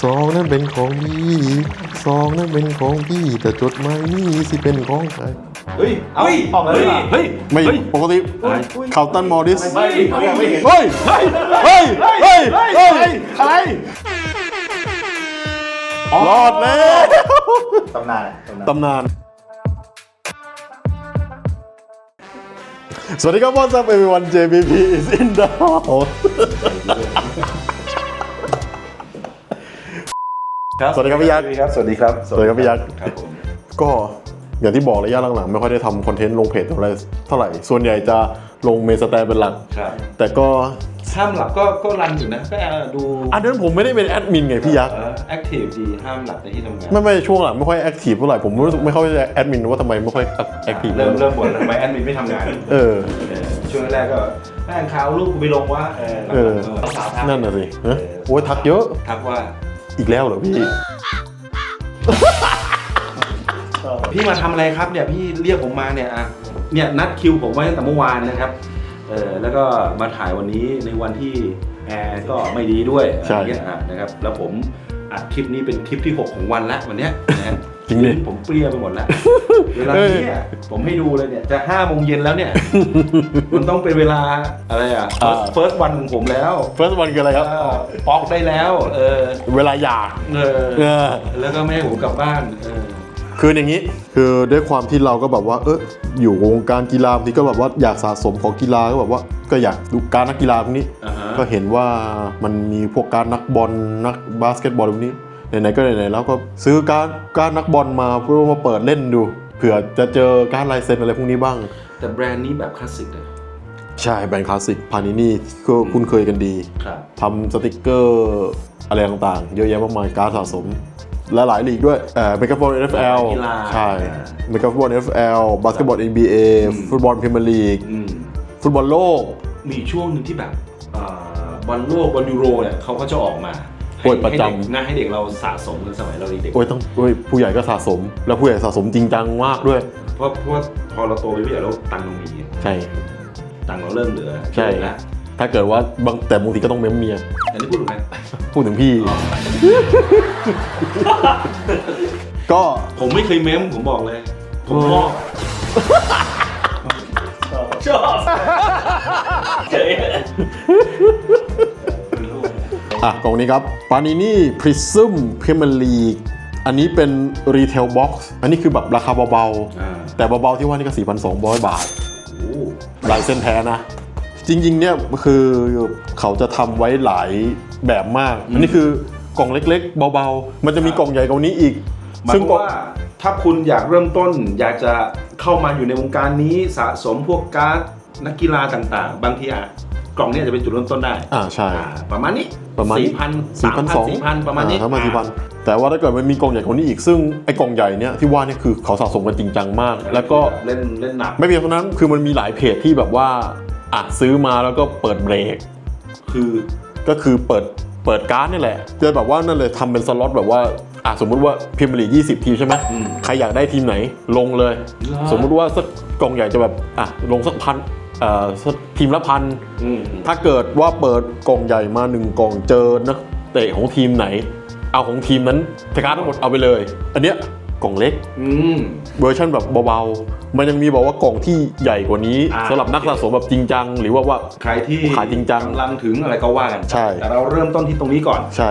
ซองนั้นเป็นของพี่ซองนั้นเป็นของพี่ แต่จดหมายนี่สิเป็นของใครเฮ้ย เอาออกเลยเฮ้ย ไม่ปกติคาวตันมอริสไม่ไม่เห็นเฮ้ยเฮ้ยเฮ้ยเฮ้ยเฮ้ยอะไรรอดแล้วตำนานตำนานตำนานสวัสดีครับ What's up everyone JBP is in the house สวัสดีครับพี่ยักษ์สวัสดีครับสวัสดีครับพี่ยักษ์ ครับผมก็อย่างที่บอกระยะหลังๆ ไม่ค่อยได้ทำคอนเทนต์ลงเพจอะไรเท่าไหร่ ส่วนใหญ่จะลงเมสแตนเป็นหลัก ครับแต่ก็ห้ามหลับก็ก็รันอยู่นะก็ดูอันนั้นผมไม่ได้เป็นแอดมินไงพี่ยักษ์ แอคทีฟดีห้ามหลับในที่ทำงานไม่ไม่ช่วงหลังไม่ค่อยแอคทีฟเท่าไหร่ผมรู้สึกไม่เข้าใจแอดมินว่าทำไมไม่ค่อยแอคทีฟเริ่มเริ่มบ่นแล้วทำไมแอดมินไม่ทำงานเออเออช่วงแรกก็แม่งข่าวลูกกูไปลงว่าเออเออสาวๆทักนั่นน่ะสิฮะโอ้ยทักเยอะ ทักว่า อีกแล้วเหรอพี่ พี่มาทำอะไรครับเนี่ยพี่เรียกผมมาเนี่ยอะเนี่ยนัดคิวผมไว้ตั้งแต่เมื่อวานนะครับเออแล้วก็มาถ่ายวันนี้ในวันที่แอร์ก็ไม่ดีด้วยใช่อะไรเงี้ยอะนะครับ แล้วผมอัดคลิปนี้เป็นคลิปที่ 6 ของวันละวันเนี้ยนะฮะ จริงดิ ผมเปรี้ยไปหมดแล้ว เวลาเนี้ยผมให้ดูเลยเนี่ย จะห้าโมงเย็นแล้วเนี่ย มันต้องเป็นเวลาอะไรอะ อ่า เฟิร์สวันของผมแล้ว first one คืออะไรครับ เออปอกได้แล้ว เออ เวลาอยากเออเออ แล้วก็ไม่ให้ผมกลับบ้าน เออ คืออย่างนี้ คือด้วยความที่เราก็แบบว่า เอออยู่วงการกีฬาบางทีก็แบบว่าอยากสะสมของกีฬาก็แบบว่า ก็อยากดูการนักกีฬาพวกนี้ อ่าฮะ ก็เห็นว่ามันมีพวกการนักบอลนักบาสเกตบอลพวกนี้ ไหนๆก็ไหนๆแล้วก็ซื้อการการนักบอลมาเพื่อมาเปิดเล่นดูเผื่อจะเจอการลายเซ็นอะไรพวกนี้บ้าง แต่แบรนด์นี้แบบคลาสสิกเลยใช่แบรนด์คลาสสิกพานินี่ก็คุ้นเคยกันดีครับทำสติกเกอร์อะไรต่างๆ เยอะแยะมากมายการดสะสมและหลายลีกด้วยเอ่อเมกาบอล NFL กีฬาใช่เมกาบอล NFL บาสเกตบอล NBA ฟุตบอลพรีเมียร์ลีกอืมฟุตบอลโลก มีช่วงหนึ่งที่แบบเอ่อบอลโลกบอลยูโรเนี่ยเขาก็จะออกมา โอ้ยประจำ ให้เด็กนะให้เด็กเราสะสมกันสมัยเราเด็กโอ้ยต้องโอ้ยผู้ใหญ่ก็สะสม แล้วผู้ใหญ่สะสมจริงจังมากด้วยๆเพราะเพราะว่าพอเราโตไปพี่เราตังค์เรามีใช่ ตังค์เราเริ่มเหลือใช่แล้วถ้าเกิดว่าบางแต่บางทีก็ต้องเม้มเมียอันนี้พูดถูกไหมพูดถึงพี่ ก็ ผมไม่เคยเม้มผมบอกเลย ผมชอบชอบเจ๋ง อะกล่องนี้ครับปานินี่พริซึมพรีเมียร์ลีกอันนี้เป็นรีเทลบ็อกซ์อันนี้คือแบบราคาเบาอ่า ๆ แต่เบาๆที่ว่านี่ก็ 4,200 บาท โอ้ลายเส้นแท้นะ จริงๆเนี่ยคือเขาจะทำไว้หลายแบบมาก อันนี้คือกล่องเล็กๆ เบาๆ มันจะมีกล่องใหญ่กว่านี้อีก หมายซึ่งความกล่องว่าถ้าคุณอยากเริ่มต้น อยากจะเข้ามาอยู่ในวงการนี้สะสมพวกการ์ดนักกีฬาต่างๆ บางทีอะ กล่องเนี้จะเป็นจุดเริ่มต้นได้อ่าใช่ อ่าประมาณนี้ประมาณสี่พันสามพันสี่พันประมาณนี้ทั้งมาสี่พันแต่ว่าถ้าเกิดมันมีกล่องใหญ่กว่านี้อีกซึ่งไอ้กล่องใหญ่เนี่ยที่ว่าเนี่ยคือเขาสะสมกันจริงจังมาก แล้วก็เล่นเล่นหนัก ไม่เพียงเท่านั้นคือมันมีหลายเพจที่แบบว่าอะซื้อมาแล้วก็เปิดเบรก คือก็คือเปิดเปิดการ์ดนี่แหละจะแบบว่านั่นเลยทำเป็นสล็อตแบบว่าอะสมมุติว่าพรีเมียร์ลีก20ทีมใช่ไหมใครอยากได้ทีมไหนลงเลย สมมุติว่าสักกล่องใหญ่จะแบบอะลงสักพัน เอ่อสักทีมละพัน อืมถ้าเกิดว่าเปิดกล่องใหญ่มาหนึ่งกล่องเจอนักเตะของทีมไหน เอาของทีมนั้นทการดทั้งหมดเอาไปเลย อันเนี้ยกล่องเล็กอืม เวอร์ชันแบบเบาๆ มันยังมีบอกว่ากล่องที่ใหญ่กว่านี้อ่า สำหรับนักสะสมแบบจริงจัง หรือว่าว่า ใครที่ขายจริงจังกำลังถึงอะไรก็ว่ากันใช่ แต่เราเริ่มต้นที่ตรงนี้ก่อนใช่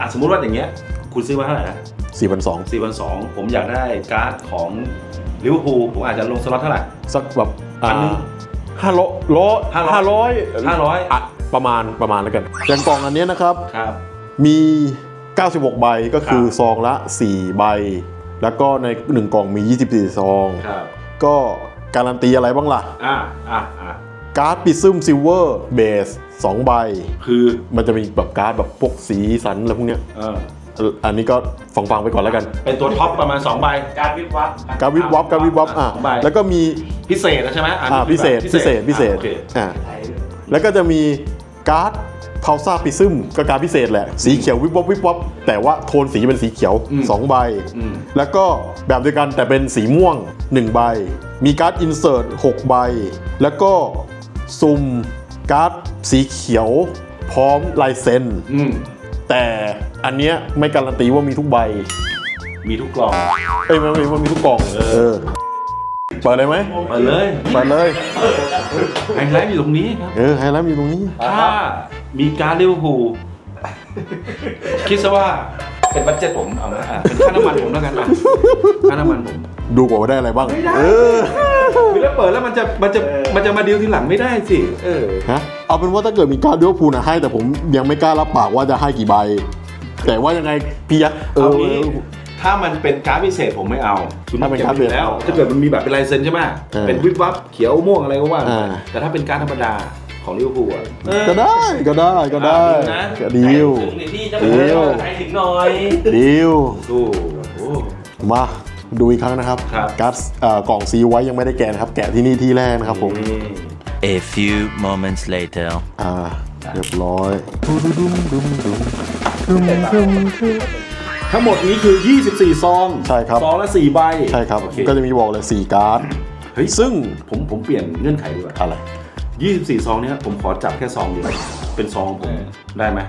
อะสมมุติว่าอย่างเงี้ย คุณซื้อมาเท่าไหร่นะ4 2 0 0สี่พันสองผมอยากได้การ์ดของลิเวอร์พูลผมอาจจะลงสล็อตเท่าไหร่สักแบบพันหนึ่ง ห้าร้อยร้อยห้าห้าร้ร้ออยยห้าร้อยอะประมาณประมาณแล้วกันอย่างกล่องอันเนี้ยนะครับ ครับ มี 96 ใบก็คือครับ ซองละ 4 ใบ แล้วก็ใน 1 กล่องมี 24 ซอง ครับ ก็การันตีอะไรบ้างล่ะ อะอะอะการ์ดปิซึมซิลเวอร์เบส2ใบ คือ มันจะมีแบบการ์ดแบบพวกสีสันอะไรพวกเนี้ย เออเอ่ออันนี้ก็ฟังฟังๆไปก่อนแล้วกัน เป็นตัวท็อปประมาณ2ใบการวิบวับการวิบวับการวิบวับอะสองใบแล้วก็มีพิเศษนะใช่ไหมอ่าพิเศษพิเศษพิเศษอะโอเคอ่าแล้วก็จะมีการ์ดพาวซ่าปิซึมก็การดพิเศษแหละ สีเขียววิบวับวิบวับแต่ว่าโทนสีเป็นสีเขียว2ใบ อืม แล้วก็แบบเดียวกันแต่เป็นสีม่วง 1 ใบ มีการ์ดอินเสิร์ต6ใบ แล้วก็ซุ่มการ์ดสีเขียว พร้อมลายเซ็น อืมแต่ อันเนี้ยไม่การันตีว่ามีทุกใบมีทุกกล่องเอ้ยมันมีมันมีทุกกล่องเออเปิดเลยไหมเปิดเลยเปิดเลยไฮไลท์อยู่ตรงนี้ครับ เออไฮไลท์อยู่ตรงนี้ ถ้ามีการดลิเวอร์พูลคิดซะว่าเป็นบัตเจ็ตผมเอานะอะเป็นค่าน้ำมันผมแล้วกันอะค่าน้ำมันผมดูก่อนว่าได้อะไรบ้าง เออแล้วเปิดแล้วมันจะมันจะมันจะมาดีลทีหลังไม่ได้สิ เออ ฮะ เอาเป็นว่าถ้าเกิดมีการดลิเวอร์พูลนะให้แต่ผมยังไม่กล้ารับปากว่าจะให้กี่ใบ แต่ว่ายังไงพี่ยักษ์เอเอาองี้ถ้ามันเป็นการ์ดพิเศษผมไม่เอาคุณถ้าเป็นการ์ดพิเศษแล้วถ้าเกิดมันมีแบบเป็นลายเซ็นใช่ไหมเออเป็นวิบวับเขียวม่วงอะไรก็ว่าอ่า แต่ถ้าเป็นการ์ดธรรมดาของลิเวอร์พูลอะเออก็ได้ก็ได้ก็ได้อะดีนะ ก็ดีลถึงในที่จะเดี๋ยวใจถึงหน่อยดีลโอ้โหมาดูอีกครั้งนะครับครับ การ์ดเอ่อกล่องซีไว้ยังไม่ได้แกะนะครับ แกะที่นี่ที่แรกนะครับผม นี่ A few moments later. อ่า เรียบร้อยดุมดุมดุมดุมดุมดุมดุม ทั้งหมดนี้คือ 24 ซองใช่ครับ ซองละ4ใบใช่ครับ โอเคก็จะมีบอกเลย4การ์ด เฮ้ยซึ่งผมผมเปลี่ยนเงื่อนไขดีกว่าอะไร 24 ซองเนี้ยผมขอจับแค่ซองเดียว เป็นซองของผม ได้ไหม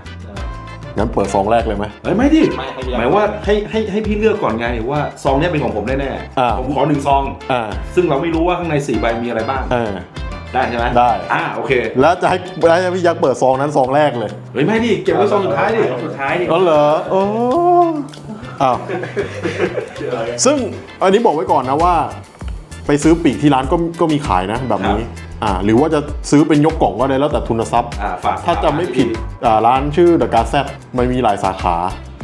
งั้นเปิดซองแรกเลยไหม เอ้ยไม่ดิ ไม่ให้พี่หมายว่าให้ให้ให้พี่เลือกก่อนไงว่าซองเนี้ยเป็นของผมแน่อ่า ๆผมขอหนึ่งซอง อ่าซึ่งเราไม่รู้ว่าข้างใน4ใบมีอะไรบ้างเออ ได้ใช่ไหมได้ อ่าโอเค แล้วจะให้แล้วจะให้พี่ยักษ์เปิดซองนั้นซองแรกเลยเฮ้ยไม่ดิเก็บไว้ซองสุดท้ายดิสุดท้ายดิอ๋อเหรอโอ้อ้าวซึ่งอันนี้บอกไว้ก่อนนะว่า ไปซื้อปีกที่ร้านก็ก็มีขายนะแบบนี้อ่าหรือว่าจะซื้อเป็นยกกล่องก็ได้แล้วแต่ทุนทรัพย์ อ่าฝากถ้าจำไม่ผิดอ่าร้านชื่อ The g a r z e t มันมีหลายสาขา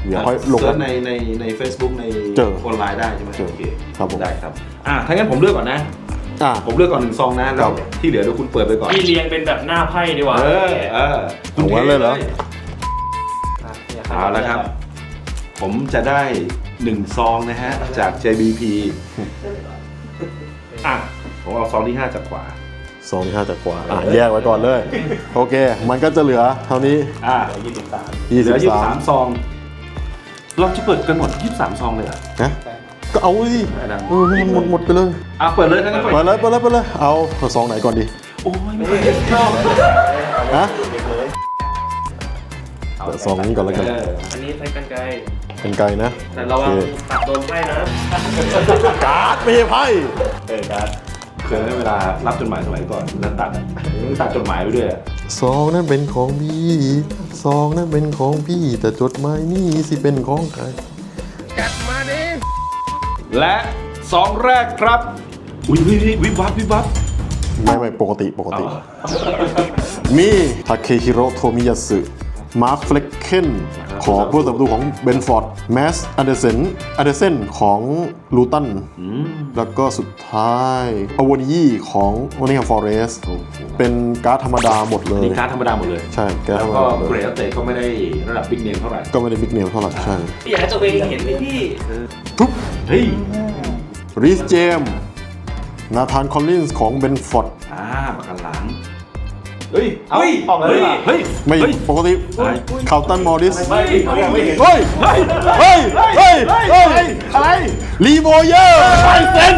เดี๋ยวค่อยลง เซิร์ชในในใน Facebook ในเจอออนไลน์ได้ใช่ไหมเจอโอเคครับผม ได้ครับอ่าถ้างั้นผมเลือกก่อนนะ อ่า ผมเลือกก่อนหนึ่งซองนะแล้ครัวบที่เหลือเดี๋ยวคุณเปิดไปก่อน พี่เรียงเป็นแบบหน้าไพ่ดีกว่าเออเออคุณเอางั้นเลยเหรอเอาแล้วครับ ผมจะได้หนึ่งซองนะฮะ จาก JBP อะผมเอาซองที่ 5 จากขวาซองที่ห้าจากขวาอะแยกไว้ก่อนเลย โอเค มันก็จะเหลือเท่านี้ อะยี่เหสิลืบอยี่สาสามมซอง เราจะเปิดกันหมดยี่สามซองเลยเหรอนะ ก็เอาดิได้ได้เออให้มันหมดหมดไปเลยอะเปิดเลยทั้งนั้นไปเลยไปเลยไปเลยเอาเอาซองไหนก่อนดีโอ้ยไม่เคยชอบฮะเปิดซองนี้ก่อนแล้วกันเอออันนี้ใช้กันไกลเป็นไกลนะแต่ระวังโอเคตัดโดนไพ่นะการ์ดไม่ใช่ไพ่เออการเคยได้เวลารับจดหมายสมัยก่อนแล้วตัดอะต้องตัดจดหมายไปด้วยอะซองนั้นเป็นของพี่ซองนั้นเป็นของพี่แต่จดหมายนี่สิเป็นของใคร และซองแรกครับอุ้ยวิวิวิบวับวิบวับไม่ไม่ปกติปกติอ๋อมีทาเคฮิโร่โทมิยาสึมาร์คเฟลกเคน ของผู้สับประตูของเบนฟอร์ดแมสอเดเซนอเดเซนของลูตันอืมแล้วก็สุดท้ายอวอนิยี่ของโอนิฮัมฟอเรสเป็นการ์ดธรรมดาหมดเลยนี่การดธรรมดาหมดเลยใช่การ์ดแล้ธวรรมก็ดาหมดเกรเลยดเตะก็ไม่ได้ระดับบิ๊กเนมเท่าไหร่ก็ไม่ได้บิ๊กเนมเท่าไหร่ใช่พี่อยากให้ตัวเองเห็นไหมพี่ทุบเฮ้ยริสเจมนาธานคอลลินส์ของเบนฟอร์ดอ่าประกันหลัง เฮ้ยเฮ้ยออกมาเลยเฮ้ยไม่เฮ้ยปกติเฮ้ยคาลตันมอริสไม่เขายังไม่เห็นเฮ้ยเฮ้ยเฮ้ยเฮ้ยเฮ้ยอะไรรีโบเยอร์ไฟเซน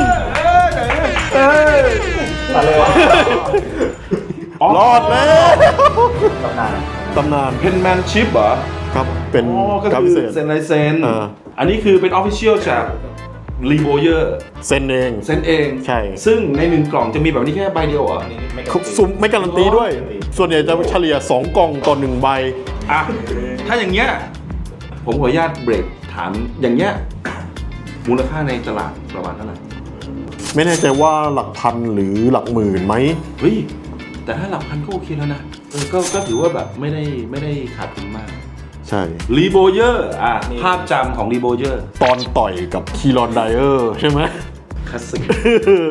รอดแล้วตำนานเพนแมนชิพเหรอครับเป็นอ๋อก็การคืพิอเศษเซนไลเซนอ่าอันนี้คือเป็นออฟฟิเชียลจาก รีโบเยอร์เซ็นเอง เซนเองใช่ ซึ่งในหนึ่งกล่องจะมีแบบนี้แค่ใบเดียวเหรอซุมไม่การันตีด้วย ส่วนใหญ่จะเฉลี่ย 2 กล่องต่อ1ใบ อะ ถ้าอย่างเงี้ย ผมขออนุญาตเบรกถามอย่างเงี้ย มูลค่าในตลาดประมาณเท่าไหร่ ไม่แน่ใจว่าหลักพันหรือหลักหมื่นไหม เฮ้ย แต่ถ้าหลักพันก็โอเคแล้วนะเออก็ก็ถือว่าแบบไม่ได้ไม่ได้ขาดทุนมาก ใช่ รีโบเยอร์อะภาพจำของรีโบเยอร์ตอนต่อยกับคีรอนไดเออร์ใช่ไหม คลาสสิก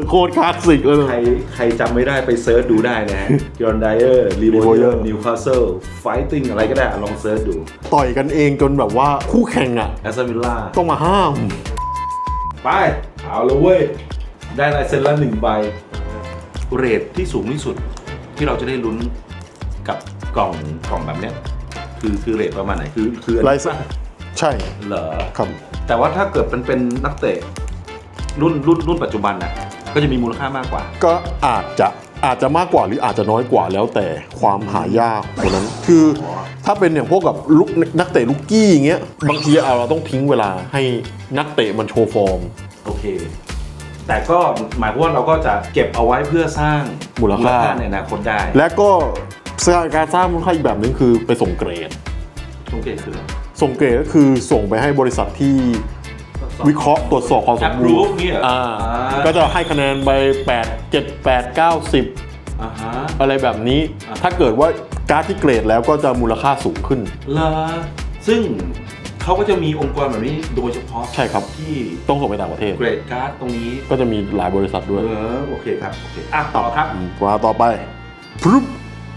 โคตรคลาสสิกเลย ใครใครจำไม่ได้ไปเซิร์ชดูได้นะฮะยอนไดเออร์รีโบเยอ Reboyer ร์นิวคาสเซิลไฟติ้งอะไรก็ได้อะลองเซิร์ชดูต่อยกันเองจนแบบว่าคู่แข่งอะ แอสตันวิลล่าต้องมาห้าม ไป เอาเลยเว้ย ได้ลายเซ็นละหนึ่งใบ เรทที่สูงที่สุดที่เราจะได้ลุ้นกับกล่องกล่องแบบเนี้ย คือคือเรทประมาณไหนคือคืออันไลนี้ซ์ปะใช่เหรอครับแต่ว่าถ้าเกิดมันเป็นนักเตะรุ่นรุ่นรุ่นปัจจุบันน่ะก็จะมีมูลค่ามากกว่า ก็อาจจะอาจจะมากกว่าหรืออาจจะน้อยกว่าแล้วแต่ความหายากคนนั้นคือถ้าเป็นอย่างพวกกับลุกนักเตะลูกกี้อย่างเงี้ยบางทีเอาเราต้องทิ้งเวลาให้นักเตะมันโชว์ฟอร์มโอเค แต่ก็หมายความว่าเราก็จะเก็บเอาไว้เพื่อสร้างมูลค่าในอนาคตได้ และก็ การสร้างมูลค่าอีกแบบหนึงคือไปส่งเกรดตรงเกตคือส่งเกรดก็คือส่งไปให้บริษัทที่วิเคราะห์ตรวจสอบความสมบูร Approve ณ์เนี่ยเหรออ่าอ่าก็จะให้คะแนนไป8 7 8 9 10 อ่าฮะ อะไรแบบนี้ อ่าถ้าเกิดว่าการ์ดที่เกรดแล้วก็จะมูลค่าสูงขึ้น เหรอซึ่งเขาก็จะมีองค์กรแบบนี้โดยเฉพาะใช่ครับ ที่ต้องส่งไปต่างประเทศ เกรดการ์ดตรงนี้ ก็จะมีหลายบริษัทเอด้วยอ โอเคครับ โอเค อะ ต่อครับมาต่อไปพรุบ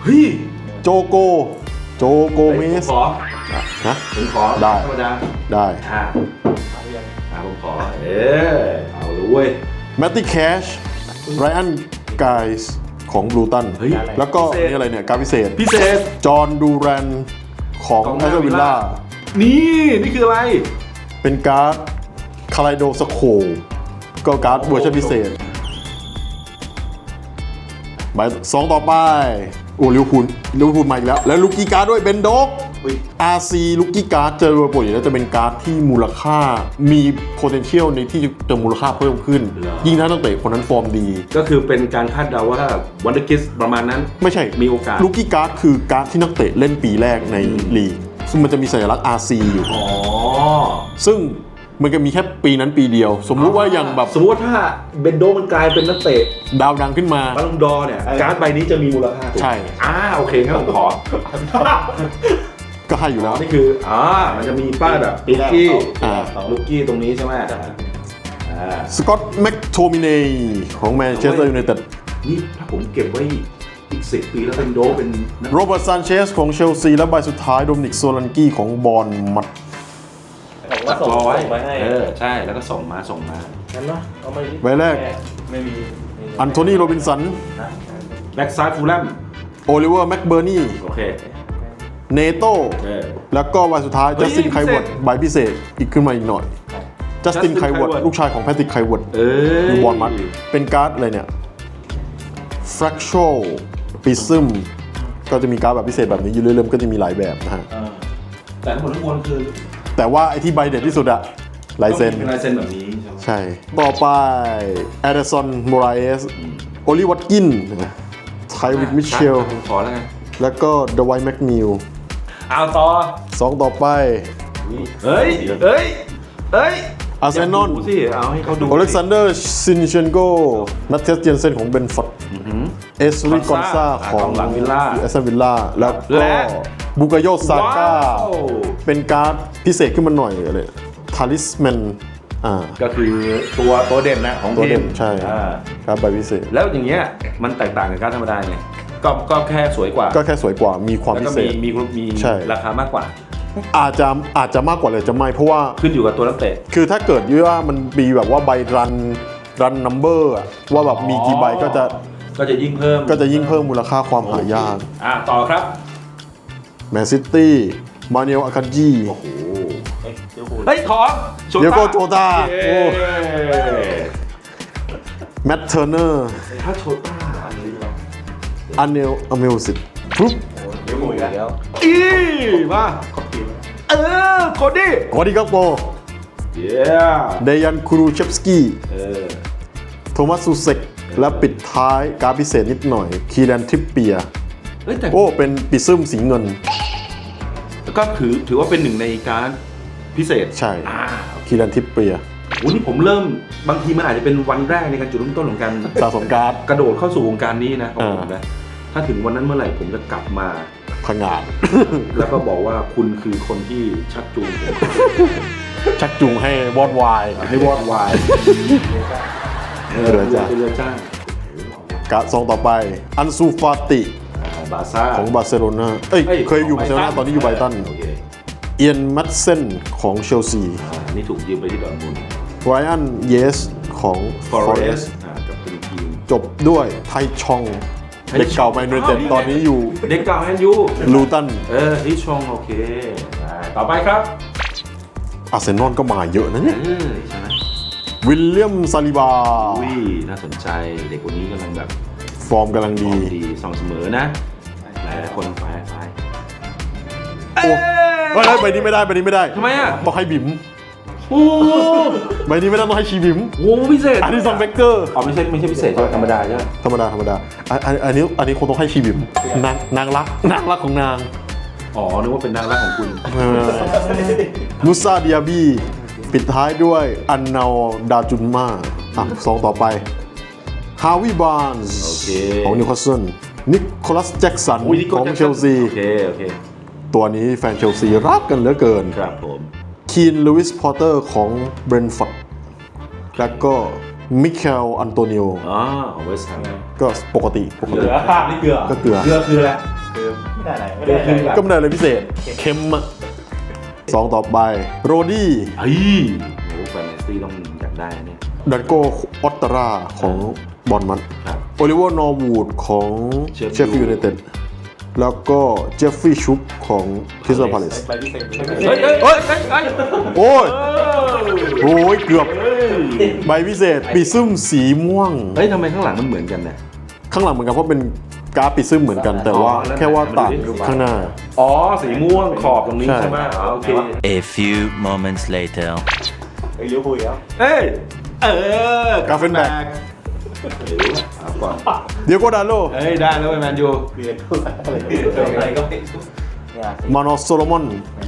เฮ้ยโจโก โจโกเมสผมขอนะ ผมขอได้ ธรรมดาได้อ่าอ่าผมขอ เออเอาเลยเว้ย แมตตี้แคชไรอันไกส์ของบลูตันเฮ้ยแล้วก็พิเศษ นี่อะไรเนี่ย การดพิเศษ พิเศษ จอห์นดูแรนของของแอสตันวิลล่านี่ นี่คืออะไร เป็นการ์ดคาไลโดสโคก็การ์ดเวอร์ชันพิเศษใบสองต่อไป โอ้ลิเวอร์พูลลิเวอร์พูลมาอีกแล้ว แล้วลูกกี้การ์ดด้วยเบนโดกอุ๊ย RC ลูกกี้การ์ดเจอโดยปกติแล้วจะเป็นการ์ดที่มูลค่ามี potential ในที่จะมูลค่าเพิ่มขึ้นเหรอยิ่งถ้านักเตะคนนั้นฟอร์มดี ก็คือเป็นการคาดเดาว่าวันเดอร์คิสประมาณนั้น ไม่ใช่มีโอกาสลูกกี้การ์ดคือการ์ดที่นักเตะเล่นปีแรกในลีกซึ่งมันจะมีสัญลักษณ์ RC อยู่อ๋อซึ่ง มันก็มีแค่ปีนั้นปีเดียว สมมุติว่าอย่างแบบสมมติว่าถ้าเบนโดมันกลายเป็นนักเตะดาวดังขึ้นมาบอลลงดอร์เนี่ย การ์ดใบนี้จะมีมูลค่าถูกใช่ อ่าโอเคงั้นผมขอก็ให้อยู่อ๋แล้อวนี่คืออ่ามันจะมีป้ายแบบลูกกี้อ่าลูกกี้ตรงนี้ใช่ไหมอ่าสกอตต์แม็กโทมิเนของแมนเชสเตอร์ยูไนเต็ดนี่ถ้าผมเก็บไว้อีกสิปีแล้วเป็นโดเป็นนักโรเบิร์ตซานเชสของเชลซีและใบสุดท้ายโดมินิกโซลันกี้ของบอลมัด ผมว่าส่งรอไว้ส่งไปให้ เออใช่แล้วก็ส่งมาส่งมางั้นเนาะเอามาดิใบแรก ไม่มีอันโทนีโรบินสัน แบ็กซ้ายฟูลแลมโอลิเวอร์แม็กเบอร์นี่โอเคเนโตเออแล้วก็ใบสุดท้ายเฮ้จัยสตินพิไคเศษเวิร์ดใบพิเศษอีกขึ้นมาอีกหน่อยจัสติน Justin ไคเวิร์ด Hayward ลูกชายของแพทริกไคเวิร์ดเอออยู่บอลมัดเป็นการ์ดอะไรเนี่ย fractal prism ก็จะมีการ์ดแบบพิเศษแบบนี้อยู่เรื่อยๆก็จะมีหลายแบบนะฮะเออแต่ทั้งหมดทั้งมวลคือ แต่ว่าไอที่ใบเด็ดที่สุดอะลายเซ็นต้องมีเป็นลายเซ็นแบบนี้ใช่ไหมใช่ ต่อไปแอดสันโมราเอสโอลิวัตกินไทริกมิเชลผมขอแล้วกันแล้วก็เดวายแมกนิวเอาต่อสองต่อไปเฮ้ยเฮ้ยเฮ้ยอาร์เซนอลดูสิเอาให้เขาดูโอเล็กซานเดอร์ซินเชนโกนัทเทสเจนเซนของเบนฟอร์ดเอสริกอนซาของหลังวิลล่าแอสตันวิลล่าแล้วและก็ บุกโยซาก้าว้าวเป็นการ์ดพิเศษขึ้นมาหน่อยเลยทาริสแมนอ่า ก็คือตัวตัวเด่นนะของตัวทีเด่มนใช่ อ่าครับใบพิเศษ แล้วอย่างเงี้ยมันแตกต่างกับการดธรรมดาไงก็ก็แค่สวยกว่าก็แค่สวยกว่ามีความแล้วพิก็เศมีษ มีมีใช่ ราคามากกว่า อาจจะอาจจะมากกว่าเลยจะไม่เพราะว่า ขึ้นอยู่กับตัวนักเตะ คือถ้าเกิดว่ามันมีแบบว่าใบรันรันนัมเบอร์ว่าแบบมีกี่ใบก็จะก็จะยิ่งเพิ่มก็จะยิ่งเพิ่มมูลค่าความหายาก อะต่อครับ แมนซิตี้มาเนลอาคันจีโอ้โหเอ้ยเดี๋ยวพูดเฮ้ย ของโชต้าเดี๋ยวก็โจตาเย้โอ้แมตเทอร์เนอร์ถ้าโชต้าอันเนลอเมลสิตปุ๊บเดี๋ยวพูดอีกแล้วอีมาเออโคดี้วอดีกัปโปเย้เดยันคูรูเชฟสกี้เออโทมัสซูเซกและปิดท้ายการดพิเศษนิดหน่อย คีแดนทริปเปีย เฮ้ยแต่โอ้เป็นปิซึมสีเงิน ก็ถือถือว่าเป็นหนึ่งในการพิเศษใช่อ่าคีแดนทริปเปียโอ้นี่ผมเริ่มบางทีมันอาจจะเป็นวันแรกในการจุดเริ่มต้นของการ สะสมการ์ด กระโดดเข้าสู่วงการนี้นะของผมอ่านะ ถ้าถึงวันนั้นเมื่อไหร่ผมจะกลับมา พังงาน แล้วก็บอกว่าคุณคือคนที่ชักจูงผมชักจูงให้วอดวาย ให้วอดวายเรือจ้าง เรือจ้างกะซองต่อไป อันซูฟาติอ่า บาซ่าของบาร์เซโลนาเอ้ยเคยอยู่บาร์เซโลนาตอนนี้อยู่ไบรตันโอเคเอียนมัตเซนของเชลซีอ่านี่ถูกยืมไปที่ดอร์ทมุนด์ไรอันเยสของฟอฟอเรเรสสอ่ากับเป็นทีมจบด้วยไทชองไทชอง เด็กเก่าแมนยูไนเต็ดอ้าวนี่ไงตอนนี้อยู่ เด็กเก่าแมนยูลูตัน เออฮิชงโอเคอ่าต่อไปครับ อาร์เซนอลก็มาเยอะนะเนี่ยเออใช่ไหมวิลเลียมซาลิบาอุ้ยน่าสนใจ เด็กคนนี้กำลังแบบฟฟอร์มกำลังดีดีสองเสมอนะ หลายๆคนไปไปโอ้เฮ้ยใบนี้ไม่ได้ใบนี้ไม่ได้ทำไมอะต้องให้บิ๋มโอ้โหใบนี้ไม่ได้ต้องให้ชีบิ๋มโหพิเศษอันนี้ซองเบเกอร์อ๋อไม่ใช่ไม่ใช่พิเศษใช่ไหมธรรมดาใช่ไหมธรรมดาธรรมดาอันอันอันนี้อันนี้คงต้องให้ชีบิ๋มนางนางรักนางรักของนางอ๋อนึกว่าเป็นนางรักของคุณมุซาเดียบีปิดท้ายด้วยอันนาวดาจุนมาอะสองต่อไปฮาวิบานส์โอเคของนิวคาสเซิล นิโคลัสแจ็กสันอุ้ยนี่ก็ของแจ็คเชสันลซี โอเค โอเค ตัวนี้แฟนเชลซีรักกันเหลือเกิน ครับผม คีนลูอิสพอร์เตอร์ของเบรนฟอร์ด แล้วก็มิเคลอันโตนิโออ๋อของเวสต์แฮมก็ปกติปกเกลืติอภาพนี่เกลือก็เกลือ เกลือคืออะไรคือไม่ได้อะไรเกลือคือแบบก็ไม่ได้เลยพิเศษ เค็มอะสองต่อไป โรดี้เฮ้ยโอ้แฟนแมนซิตี้ต้องอยากได้นะเนี่ยดันโกออตตาราของบอลมัน ครับ โอลิเวอร์นอร์วูดของเช Sheffield ฟฟี่ยูไนเต็ดแล้วก็เจฟฟี่ชุปของคริสตัลพาเลส ไปพิเศษเฮ้ยเฮ้ยเฮ้ยเฮ้ยเฮ้ยโอ้ยเออโอ้ย เกือบเฮ้ยใบพิเศษปีซึมสีม่วง เฮ้ยทำไมข้างหลังมันเหมือนกันเนี่ย ข้างหลังเหมือนกันเพราะเป็นการ์ดปีซึมเหมือนกัน แต่ว่าอ๋อแล้วแค่ว่าต่างมันดูดิข้างหน้า อ๋อ สีม่วงขอบตรงนี้ใช่ใช่ไหมอ๋อโอเค A few moments later. ไอ้ลิเวอร์พูลอีกแล้วเอ้ย เออกาเฟนแบก เดี๋ยวเอาก่อนเดียโกดาโลเฮ้ยได้แล้วไอ้แมนยูเรียนพูดอะไรอะไรก็ไม่รู้เนี่ยมานอสโซโลมอน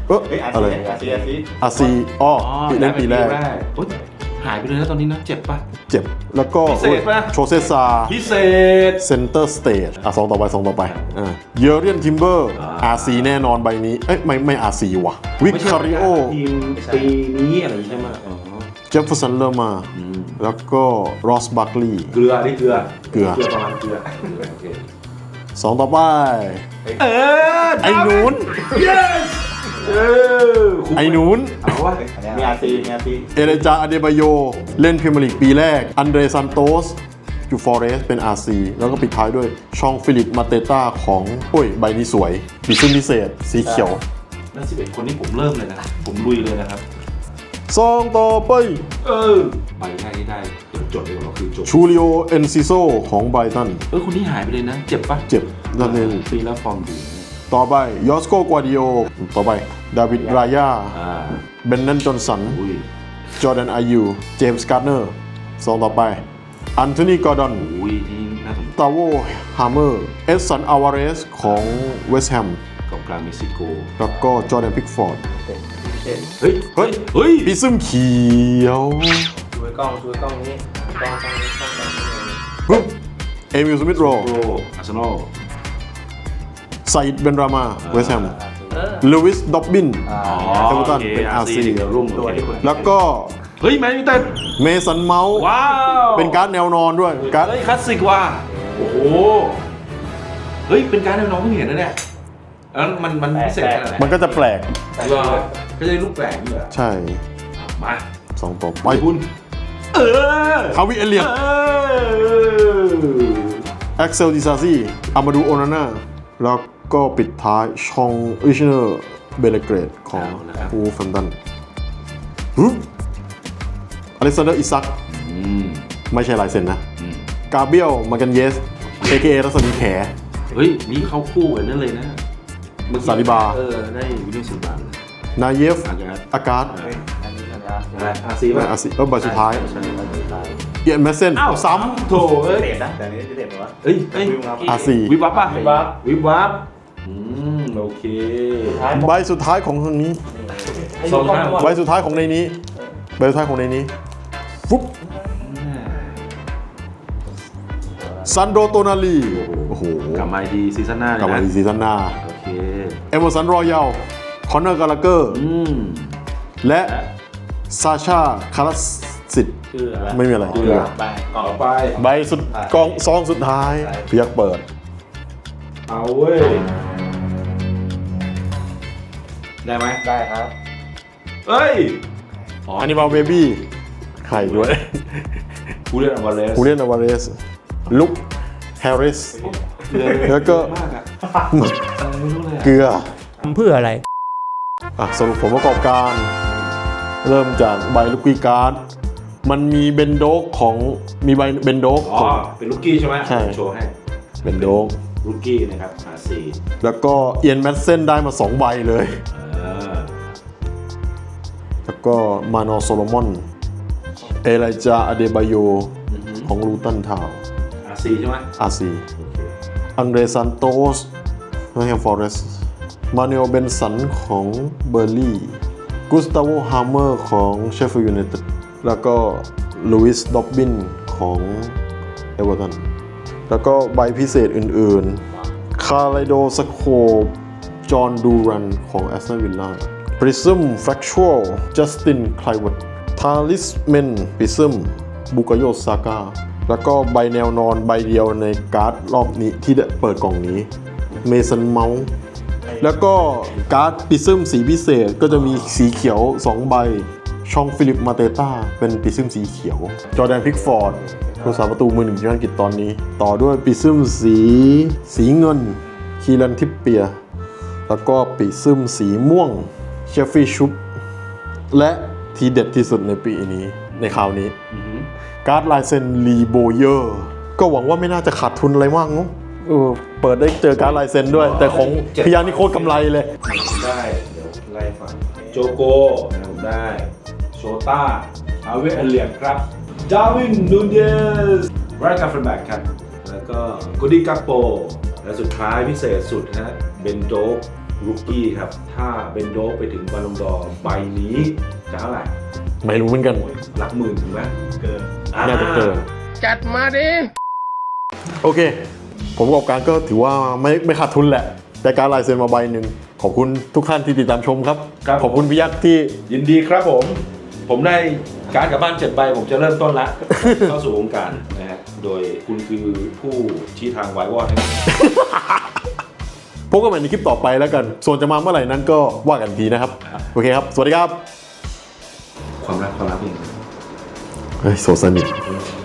เออเฮ้ยอาอะไรซีอาซีอาซีอาซีอ๋อปีเล่นปีแรกโอ๊ยหายไปเลยนะตอนนี้นะเจ็บปะ เจ็บ แล้วก็พิเศษปะ โชเซซาพิเศษ เซนเตอร์สเตจอะสองต่อไปสองต่อไปอ่าเยอร์เรียนทิมเบอร์อ่าอาซีแน่นอนใบนี้ เอ้ยไม่ไม่อาซีว่ะ วิคาริโอ ทีมปีนี้อะไรใช่ไหมอ๋อ เจฟเฟอร์สันเลอร์มาอืมแล้วก็รอสบัคลีย์ เกลือนี่เกลือเกลือ เกลือประมาณเกลือโอเคสองต่อไป เออไอ้หนูน yes เออคุ้มไอ้หนูน เอาวะมีอาซีมีอาซีเอเลจาอเดบาโย เล่นพรีเมียร์ลีกปีแรก อันเดรซันโตสอยู่ฟอเรสเป็น RC แล้วก็ปิดท้ายด้วยช่องฟิลิปมาเตต้าของโอ้ยใบนี้สวยปีซึ่งพิเศษสีเขียว แล้วสิบเอ็ดคนนี้ผมเริ่มเลยนะ ผมลุยเลยนะครับ ซองต่อไป เออไปได้ที่ได้จดจดเลยว่าคือจบชูริโอเอนซิโซของไบรตัน เออคนนี้หายไปเลยนะ เจ็บปะเจ็บนั่นเองปีแล้วฟอร์มดี ต่อไปยอสโกกวาดิโอ ต่อไป ดาวิดรายาอ่าเบนนันจอห์นสัน อุ้ยจอร์แดนอายู เจมส์การ์เนอร์สองต่อไป อันโทนีกอร์ดอน อุ้ยที่น่าสนใจตาโวฮาร์เมอร์ เอสสันอาวาเรสของเวสต์แฮม กับกลางเม็กซิโก แล้วก็จอร์แดนพิกฟอร์ด เฮ้ย เฮ้ย เฮ้ยปีซึมเขียวช่วยกล้องช่วยกล้องนี้กล้องกล้องนี้กล้องนี้ปึ๊บเอมิลสมิธโรโปรอาร์เซนอลไซด์เบนรามาเวสต์แฮมเออลูวิสด็อบบินอ่าเอเวอร์ตันเป็น RC เดี๋ยวรุ่งตัวที่คุณแล้วก็เฮ้ยแมนยูไนเต็ดเมสันเมาส์ว้าวเป็นการ์ดแนวนอนด้วยการ์ดเฮ้ยคลาสสิกว่ะโอ้โห เฮ้ย เป็นการแนวน้องเพิ่งเห็นนะเนี่ย แล้วมันมันพิเศษขนาดไหนมันก็จะแปลกเหรอก็จะได้ลูกแปลกนี่เหรอใช่มาสองต่อไปคุณเออคาวิเอเลียนเออแอ็กเซลดิซาซีอามาดูโอนาน่าแล้วก็ปิดท้ายชองอิชเนอร์เบลเกรดของอูฟันดันฮึอเล็กซานเดอร์อิซักอืมไม่ใช่ลายเซ็นนะอืมกาเบียลมากันเยส AKA รัศมีแข เฮ้ย นี่เข้าคู่กันนั่นเลยนะ เมื่อกี้ซาลิบา เออได้วิลเลียมซิลบาเลยนาเยฟ อาการ์ดอากาศเฮ้ยอันนี้มันนะอะไรอาซีไม่ป่ะอาซิเออใบสุดท้ายใช่เอียนแมสเซนอ้าวซ้โถเอ้ยเด็ดนะแต่อันนี้เด็ดเหรอวะเฮ้ยเฮ้ยวิวครับำอาซีวิบวับป่ะวิบวับวิบวับอืมโอเคใบสุดท้ายของทางนี้สองห้าใบสุดท้ายของในนี้ใบสุดท้ายของในนี้ฟุ๊บซันโดโตนาลีโอ้โหกลับมาอีกทีซีซั่นหน้ากลับมานะในซีซั่นหน้าโอ เคเอเมอร์สันรอยัลคอนเนอร์กาลาเกอร์อืมและซาชาคาราสิต คืออะไรไม่มีอะไร เกลือไปกล่องต่อไป ใบสุดกองซองสุดท้ายเพียกเปิด เอาเว้ย ได้ไหมได้ครับ เอ้ยอันนี้มาเบบี้ไข่ด้วย ผู้เล่นอวาเลสฮูเลียนอวาเรสลุคแฮร์ริส เกลือแล้วก็มากอะอะไรไม่รู้เลยอะเกลือเพื่ออะไร อะสรุปผลประกอบการ เริ่มจากใบลูกกี้การ์ด มันมีเบนโดกของมีใบเบนโดกอ๋อของ เป็นลูกกี้ใช่ไหมใช่ โชว์ให้เป็นโดกรุกกี้นะครับอาซีแล้วก็เอียนแมดเซนได้มา 2 ใบเลยอ่าแล้วก็มานอโซโลมอน เอไลจาอเดบายโย ของลูตันทาวอา ซีใช่ไหมอาซีอังเดรซันโตสนอแฮมฟอร์เรสมาเนลเบนสันของเบอร์ลี่กุสตาโวฮาร์เมอร์ของเชฟฟิลด์ยูไนเต็ดแล้วก็ลุยส์ด็อบบินของเอเวอร์ตันแล้วก็ใบพิเศษอื่นๆ คาร์ไลโดสโคปจอห์นดูรันของแอสตันวิลล่าปริซึมแฟคชวลจัสตินไคลเวัตทาลิสเมนปริซึมบุกโยซาก้า แล้วก็ใบแนวนอนใบเดียวในการ์ดรอบนี้ที่ได้เปิดกล่องนี้เมสันเมาส์แล้วก็การ์ดปิซึมสีพิเศษก็จะมีสีเขียว 2 ใบ ช่องฟิลิปมาเตต้าเป็นปิซึมสีเขียว จอแดนพิกฟอร์ดผู้สาประตูมือหนึ่งทีมอังกฤษตอนนี้ ต่อด้วยปิซึมสีสีเงิน คีรันทิปเปีย แล้วก็ปิซึมสีม่วงเชฟฟี่ชุปและทีเด็ดที่สุดในปีนี้ในคราวนี้ การ์ดลายเซ็นรีโบเยอร์ก็หวังว่าไม่น่าจะขาดทุนอะไรมากเนอะเออเปิดได้เจอการ์ดลายเซ็นด้วย แต่ของพิยานี่โคตรกำไรเลย ผมได้ เดี๋ยวไล่ฟังโจโกนะผมได้ โชต้าอาเวเอเลียนครับดาวินนูเนสไรกาฟรแบกครับ แล้วก็โกดี้กัปโปและสุดท้ายพิเศษสุดนะเบนโดก รุกกี้ครับ ถ้าเบนโดกไปถึงบอลลงดอร์ใบนี้จะเท่าไหร่ไม่รู้เหมือนกันหลักหมื่นถึงไหมเกินน่าจะเกินจัดมาดิ โอเค ผมประกอบการก็ถือว่าไม่ไม่ขาดทุนแหละ แต่การดลายเซ็นมาใบหนึ่งขอบคุณทุกท่านที่ติดตามชมครับ ครับ ขอบคุณพี่ยักษ์ที่ ยินดีครับผม ผมได้การดกลับบ้านเจ็ดใบผมจะเริ่มต้นละ เข้าสู่วงการนะฮะ โดยคุณคือผู้ชี้ทางไว้วอดให้ผม พบกันใหม่ในคลิปต่อไปแล้วกัน ส่วนจะมาเมื่อไหร่นั้นก็ว่ากันทีนะครับ โอเคครับ สวัสดีครับ ความรักความรักเองเฮ้ยโซสนิทเ